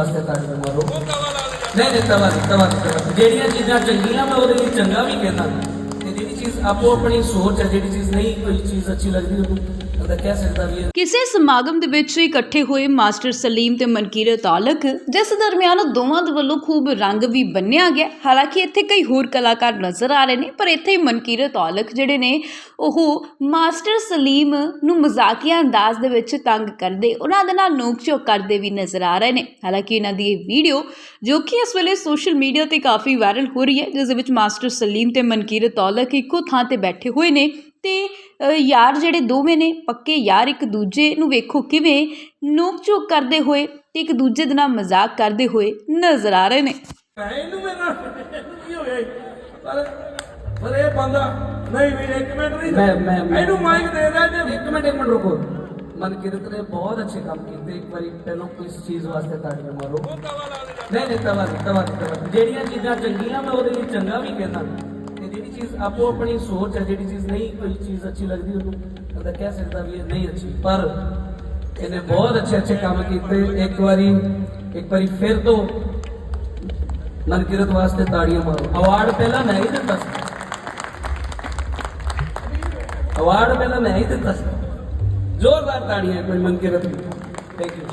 ਵਾਸਤੇ ਤਾੜੀਆਂ ਮਾਰੋ ਨਹੀਂ ਨਹੀਂ, ਤਵਾ ਤਵਾ ਜਿਹੜੀਆਂ ਚੀਜ਼ਾਂ ਚੰਗੀਆਂ, ਮੈਂ ਉਹਦੇ ਲਈ ਚੰਗਾ ਵੀ ਕਹਿੰਦਾ। ਤੇ ਜਿਹੜੀ ਚੀਜ਼ ਆਪੋ ਆਪਣੀ ਸੋਚ ਹੈ, ਜਿਹੜੀ ਚੀਜ਼ ਨਹੀਂ, ਕੋਈ ਚੀਜ਼ ਅੱਛੀ ਲੱਗਦੀ, ਉਹਨੂੰ ਬੰਦਾ ਕਹਿ ਸਕਦਾ ਵੀ ਇਹ ਕਿਸੇ ਸਮਾਗਮ ਦੇ ਵਿੱਚ ਇਕੱਠੇ ਹੋਏ ਮਾਸਟਰ ਸਲੀਮ ਤੇ ਮਨਕੀਰਤ ਤਾਲਕ ਜਿਸ ਦਰਮਿਆਨ ਦੋਵਾਂ ਦੇ ਵੱਲੋਂ ਖੂਬ ਰੰਗ ਵੀ ਬੰਨਿਆ ਗਿਆ। ਹਾਲਾਂਕਿ ਇੱਥੇ ਕਈ ਹੋਰ ਕਲਾਕਾਰ ਨਜ਼ਰ ਆ ਰਹੇ ਨੇ, ਪਰ ਇੱਥੇ ਮਨਕੀਰਤ ਤਾਲਕ ਜਿਹੜੇ ਨੇ, ਉਹ ਮਾਸਟਰ ਸਲੀਮ ਨੂੰ ਮਜ਼ਾਕੀਆ ਅੰਦਾਜ਼ ਦੇ ਵਿੱਚ ਤੰਗ ਕਰਦੇ, ਉਹਨਾਂ ਦੇ ਨਾਲ ਨੋਕ ਝੋਕ ਕਰਦੇ ਵੀ ਨਜ਼ਰ ਆ ਰਹੇ ਨੇ। ਹਾਲਾਂਕਿ ਇਹਨਾਂ ਦੀ ਇਹ ਵੀਡੀਓ, ਜੋ ਕਿ ਇਸ ਵੇਲੇ ਸੋਸ਼ਲ ਮੀਡੀਆ ਤੇ ਕਾਫੀ ਵਾਇਰਲ ਹੋ ਰਹੀ ਹੈ, ਜਿਸ ਦੇ ਵਿੱਚ ਮਾਸਟਰ ਸਲੀਮ ਤੇ ਮਨਕੀਰਤ ਤਾਲਕ ਇੱਕੋ ਥਾਂ ਤੇ ਬੈਠੇ ਹੋਏ ਨੇ ਤੇ ਯਾਰ ਜਿਹੜੇ ਦੋਵੇਂ ਨੇ ਪੱਕੇ ਯਾਰ ਇੱਕ ਦੂਜੇ ਨੂੰ ਵੇਖੋ ਕਿਵੇਂ ਨੋਕ ਝੋਕ ਕਰਦੇ ਹੋਏ ਤੇ ਇੱਕ ਦੂਜੇ ਦੇ ਨਾਲ ਮਜ਼ਾਕ ਕਰਦੇ ਹੋਏ ਨਜ਼ਰ ਆ ਰਹੇ ਨੇ। ਇਹਨੂੰ ਮੇਰੇ ਕੀ ਹੋ ਗਿਆ ਈ? ਪਰ ਪਰ ਇਹ ਬੰਦਾ ਨਹੀਂ ਵੀ ਇੱਕ ਮਿੰਟ ਨਹੀਂ ਮੈਂ ਮੈਂ ਮੈਂ- ਇਹਨੂੰ ਮਾਈਕ ਦੇ ਦੇ ਜੇ। ਇੱਕ ਮਿੰਟ ਇੱਕ ਮਿੰਟ ਰੁਕੋ। ਮਨਕੀਰਤ ਨੇ ਬਹੁਤ ਅੱਛੇ ਕੰਮ ਕੀਤੇ। ਇੱਕ ਵਾਰੀ ਪਹਿਲਾਂ ਇਸ ਚੀਜ਼ ਵਾਸਤੇ ਤਾੜੀਆਂ ਮਾਰੋ। ਨਹੀਂ ਨਹੀਂ ਤਵਾ ਤਵਾ ਤਵਾ। ਜਿਹੜੀਆਂ ਚੀਜ਼ਾਂ ਚੰਗੀਆਂ ਮੈਂ ਉਹਦੇ ਲਈ ਚੰਗਾ ਵੀ ਕਹਿੰਦਾ। ਤੇ ਜਿਹੜੀ ਚੀਜ਼ ਆਪੋ ਆਪਣੀ ਸੋਚ ਹੈ, ਜਿਹੜੀ ਚੀਜ਼ ਨਹੀਂ ਕੋਈ ਚੀਜ਼ ਅੱਛੀ ਲੱਗਦੀ, ਉਹਨੂੰ ਬੰਦਾ ਕਹਿ ਸਕਦਾ ਵੀ ਇਹ ਨਹੀਂ ਅੱਛੀ। ਪਰ ਇਹਨੇ ਬਹੁਤ ਅੱਛੇ ਅੱਛੇ ਕੰਮ ਕੀਤੇ। ਇੱਕ ਵਾਰੀ ਇੱਕ ਵਾਰੀ ਫਿਰ ਤੋਂ ਮਨਕਿਰਤ ਵਾਸਤੇ ਤਾੜੀਆਂ ਮਾਰੋ। ਅਵਾਰਡ ਪਹਿਲਾਂ ਮੈਂ ਹੀ ਦਿੱਤਾ ਸੀ। ਅਵਾਰਡ ਪਹਿਲਾਂ ਮੈਂ ਹੀ ਦਿੱਤਾ ਸੀ। ਜ਼ੋਰਦਾਰ ਤਾੜੀਆਂ ਕੋਈ ਮਨਕੀਰਤ ਥੈਂਕ ਯੂ